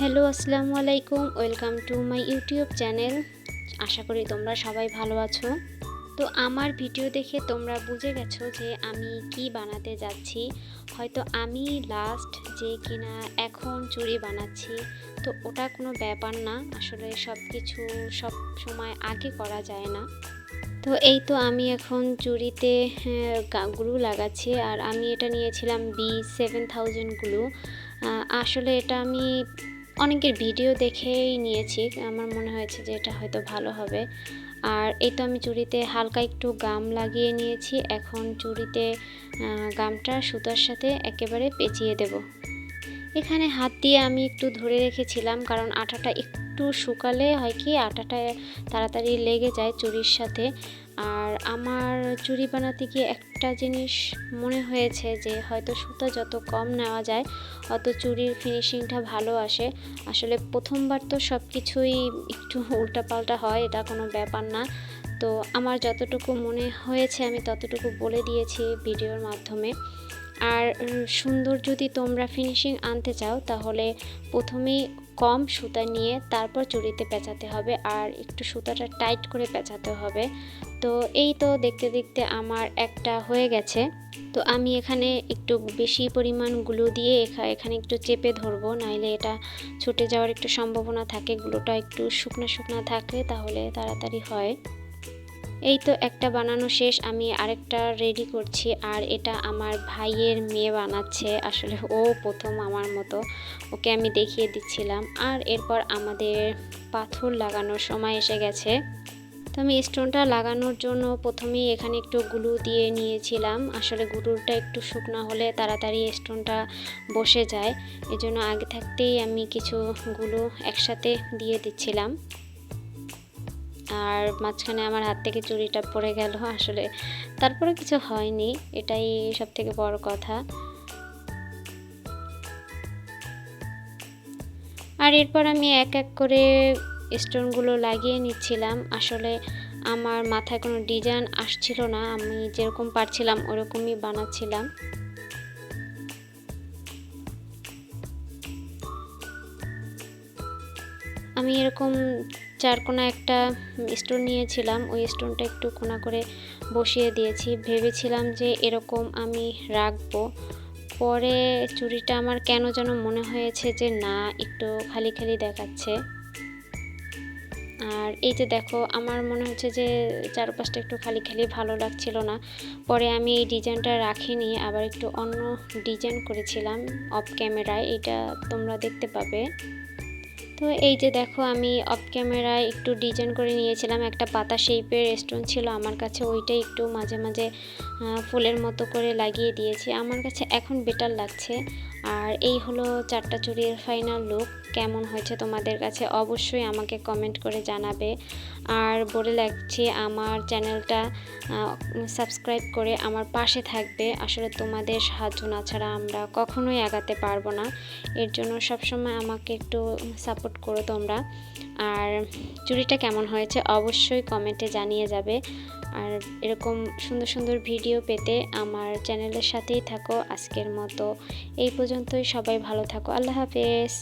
Hello, আসসালামু আলাইকুম। Welcome to my YouTube channel. আশা করি তোমরা সবাই ভালো আছো। তো আমার ভিডিও দেখে তোমরা বুঝে গেছো যে আমি কি বানাতে যাচ্ছি। হয়তো আমি লাস্ট যে কিনা এখন চুড়ি বানাচ্ছি। তো ওটা কোনো ব্যাপার না। আসলে সব কিছু সব সময় আগে করা যায় না। তো এই তো আমি এখন চুড়িতে গ্লু লাগাচ্ছি। আর আমি এটা নিয়েছিলাম বি সেভেন থাউজেন্ড গ্লু। আসলে এটা আমি অনেকের ভিডিও দেখেই নিয়েছি। আমার মনে হয়েছে যে এটা হয়তো ভালো হবে। আর এই তো আমি চুড়িতে হালকা একটু গাম লাগিয়ে নিয়েছি। এখন চুড়িতে গামটা সুতার সাথে একেবারে পেঁচিয়ে দেব। এখানে হাত দিয়ে আমি একটু ধরে রেখেছিলাম, কারণ আঠাটা একটু শুকালে হয় কি আটাটা তাড়াতাড়ি লেগে যায় চুড়ির সাথে। আর আমার চুড়ি বানাতে গিয়ে একটা জিনিস মনে হয়েছে যে হয়তো সুতা যত কম নেওয়া যায়, অত চুরির ফিনিশিংটা ভালো আসে। আসলে প্রথমবার তো সব কিছুই একটু উল্টাপাল্টা হয়, এটা কোনো ব্যাপার না। তো আমার যতটুকু মনে হয়েছে আমি ততটুকু বলে দিয়েছি ভিডিওর মাধ্যমে। আর সুন্দর যদি তোমরা ফিনিশিং আনতে চাও, তাহলে প্রথমেই কম সুতা নিয়ে তারপর চুড়িতে পেঁচাতে হবে আর একটু সুতাটা টাইট করে পেঁচাতে হবে। তো এই তো দেখতে দেখতে আমার একটা হয়ে গেছে। তো আমি এখানে একটু বেশি পরিমাণগুলো দিয়ে এখানে একটু চেপে ধরবো, নাইলে এটা ছুটে যাওয়ার একটু সম্ভাবনা থাকে। গুলোটা একটু শুকনো শুকনো থাকে তাহলে তাড়াতাড়ি হয়। এই তো একটা বানানো শেষ, আমি আরেকটা রেডি করছি। আর এটা আমার ভাইয়ের মেয়ে বানাচ্ছে, আসলে ও প্রথম আমার মতো। ওকে আমি দেখিয়ে দিচ্ছিলাম। আর এরপর আমাদের পাথর লাগানোর সময় এসে গেছে। তো আমি স্টোনটা লাগানোর জন্য প্রথমেই এখানে একটু গুলু দিয়ে নিয়েছিলাম। আসলে গুলুটা একটু শুকনো হলে তাড়াতাড়ি স্টোনটা বসে যায়। এজন্য আগে থাকতেই আমি কিছু গুলো একসাথে দিয়ে দিচ্ছিলাম। আর মাঝখানে আমার হাত থেকে চুড়িটা পড়ে গেল, আসলে তারপরে কিছু হয়নি, এটাই সব থেকে বড় কথা। আর এরপর আমি এক এক করে স্টোনগুলো লাগিয়ে নিচ্ছিলাম, আসলে আমার মাথায় কোনো ডিজাইন আসছিল না, আমি যেরকম পারছিলাম ওরকমই বানাচ্ছিলাম। আমি এরকম চারকোনা একটা স্টোন নিয়েছিলাম, ওই স্টোনটা একটু কোনা করে বসিয়ে দিয়েছি। ভেবেছিলাম যে এরকম আমি রাখব। পরে চুড়িটা আমার কেন যেন মনে হয়েছে যে না, একটু খালি খালি দেখাচ্ছে। আর এই যে দেখো, আমার মনে হচ্ছে যে চারপাশটা একটু খালি খালি ভালো লাগছিল না। পরে আমি এই ডিজাইনটা রাখিনি, আবার একটু অন্য ডিজাইন করেছিলাম অফ ক্যামেরায়। এটা তোমরা দেখতে পাবে। তো এই যে দেখো, আমি অফ ক্যামেরায় একটু ডিজাইন করে নিয়েছিলাম। একটা পাতা শেপের স্টোন ছিল আমার কাছে, ওইটাই একটু মাঝে মাঝে ফুলের মতো করে লাগিয়ে দিয়েছি। আমার কাছে এখন বেটার লাগছে। আর এই হলো চারটা চুড়ির ফাইনাল লুক কেমন হয়েছে তোমাদের কাছে অবশ্যই আমাকে কমেন্ট করে জানাবে। আর বলে লাগছি আমার চ্যানেলটা সাবস্ক্রাইব করে আমার পাশে থাকবে। আসলে তোমাদের সাহায্য না ছাড়া আমরা কখনোই আগাতে পারব না। এর জন্য সবসময় আমাকে একটু সাপোর্ট করো তোমরা। আর চুরিটা কেমন হয়েছে অবশ্যই কমেন্টে জানিয়ে যাবে। আর এরকম সুন্দর সুন্দর ভিডিও পেতে আমার চ্যানেলের সাথেই থাকো আজকের মতো। এই পর্যন্তই সবাই ভালো থাকো। আল্লাহ হাফেজ।